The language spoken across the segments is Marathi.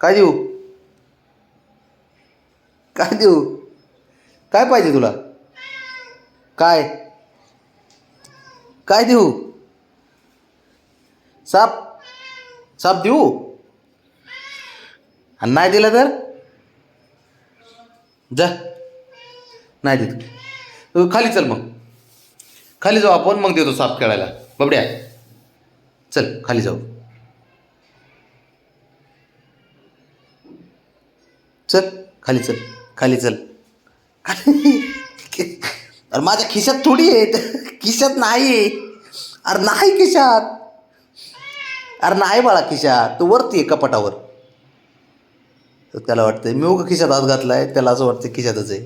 काय देऊ? काय देऊ? काय पाहिजे तुला? काय? काय देऊ? साप? साप देऊ? आणि नाही दिलं तर? जा. नाही देत. तू खाली चल मग. खाली जाऊ आपण मग देतो साप खेळायला. बबड्या. चल खाली जाऊ. चल खाली चल खाली चल. खाली. अरे माझ्या खिशात थोडी आहे खिशात नाही. अरे नाही खिशात. अरे नाही बाळा खिशात. तू वरती आहे कपाटावर. तर त्याला वाटतंय मी उगा खिशात हात घातलाय त्याला असं वाटतं खिशातच आहे.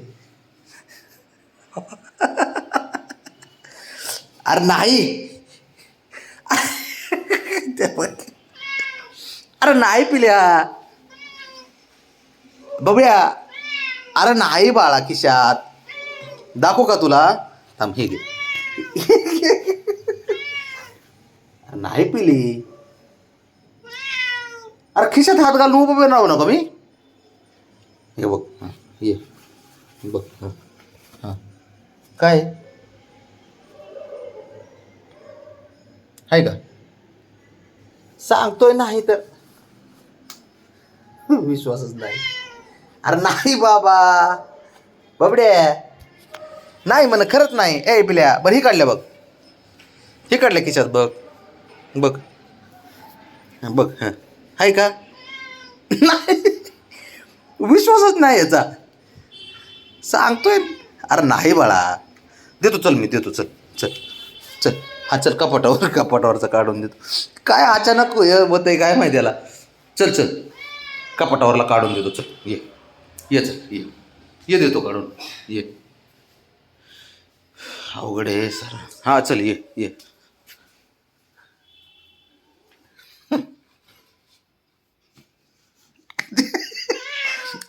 अरे नाही. त्या- अरे नाही पिल्या. बबड्या अरे नाही बाळा खिशात. दाखवू का तुला? थांब हे घे. नाही पिली. अरे खिशात हात घालून उभं राहू नका मी. हे बघ हां ये. बघ हां हां. काय? आहे का? सांगतोय नाही तर. विश्वासच नाही. अरे नाही बाबा. बाबडे नाही म्हण खरंच नाही. ए पिल्या बरं ही काढल्या बघ. ही काढल्या खिशात बघ. बघ. बघ हां. आहे का? नाही. विश्वासच नाही याचा. सांगतोय. अरे नाही बाळा. देतो चल मी देतो चल चल चल. हा चल कपाटावर कपाटावरचा काढून देतो. काय अचानक हे होत आहे काय माहिती याला. चल चल. कपाटावरला काढून देतो चल ये. ये चल ये. ये देतो काढून. ये. अवघड आहे सर. हां चल ये ये.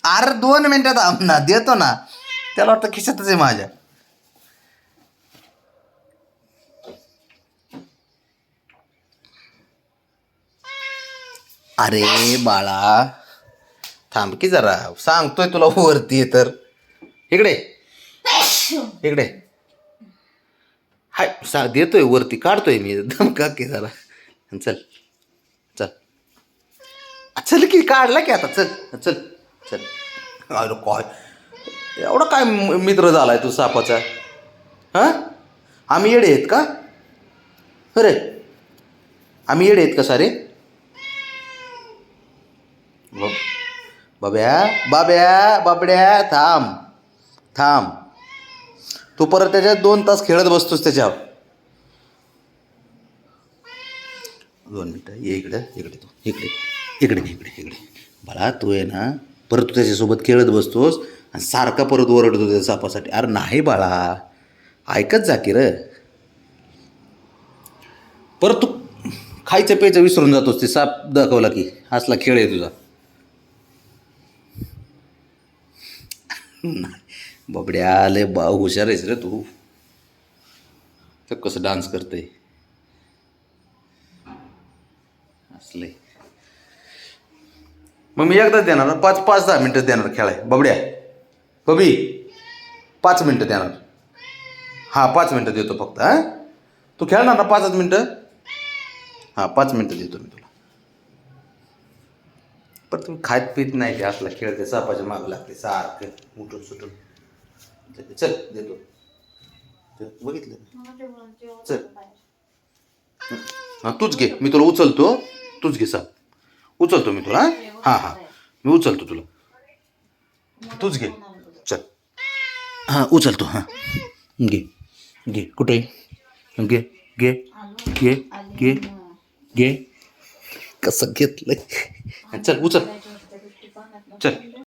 अरे दोन मिनिटात आम ना देतो ना. त्याला वाटतं खिशातच आहे माझ्या. अरे बाळा. थांब की जरा सांगतोय तुला वरती तर. इकडे. इकडे. हाय सा देतोय वरती काढतोय मी. धमका की जरा. चल चल. चल की काढला की आता. चल चल चल. अरे काय? एवढा काय मित्र झालाय तू सापाचा? हां? आम्ही येडे आहेत का? अरे आम्ही येडे आहेत का सारे? बाब्या बाब्या बाबड्या थांब थांब. तू परत त्याच्यात दोन तास खेळत बसतोस त्याच्यावर. दोन मिनटं ये इकडं इकडे तू इकडे इकडे इकडे इकडे. बाळा तू आहे ना परत तू त्याच्यासोबत खेळत बसतोस आणि सारखा परत ओरडतो त्या सापासाठी. अरे नाही बाळा ऐकत जा की र. परत तू खायचं प्यायचं विसरून जातोस ते साप दाखवला की असला खेळ आहे तुझा. बाबड्या आले बा हुशार आहेस रे तू. तर कसं डान्स करते असले मग मी एकदाच देणार पाच पाच दहा मिनटं देणार खेळाय. बबड्या बबी पाच मिनटं देणार. हां पाच मिनटं देतो फक्त हां? तू खेळणार ना पाचच मिनटं? हां पाच मिनटं देतो मी तुला. पण तुम्ही खात पित नाही ते असला खेळते सापाच्या मागं लागते सारखं उठून सुटून. चल, देतो. चल, बघितलं. चल. हां तूच घे. मी तुला उचलतो. तूच घे साप. उचलतो मी तुला हां हां. मी उचलतो तुला. तूच घे. चल. हां उचलतो हां. घे घे. कुठे? घे घे घे घे घे. कसं घेतलंय? चल उचल. चल.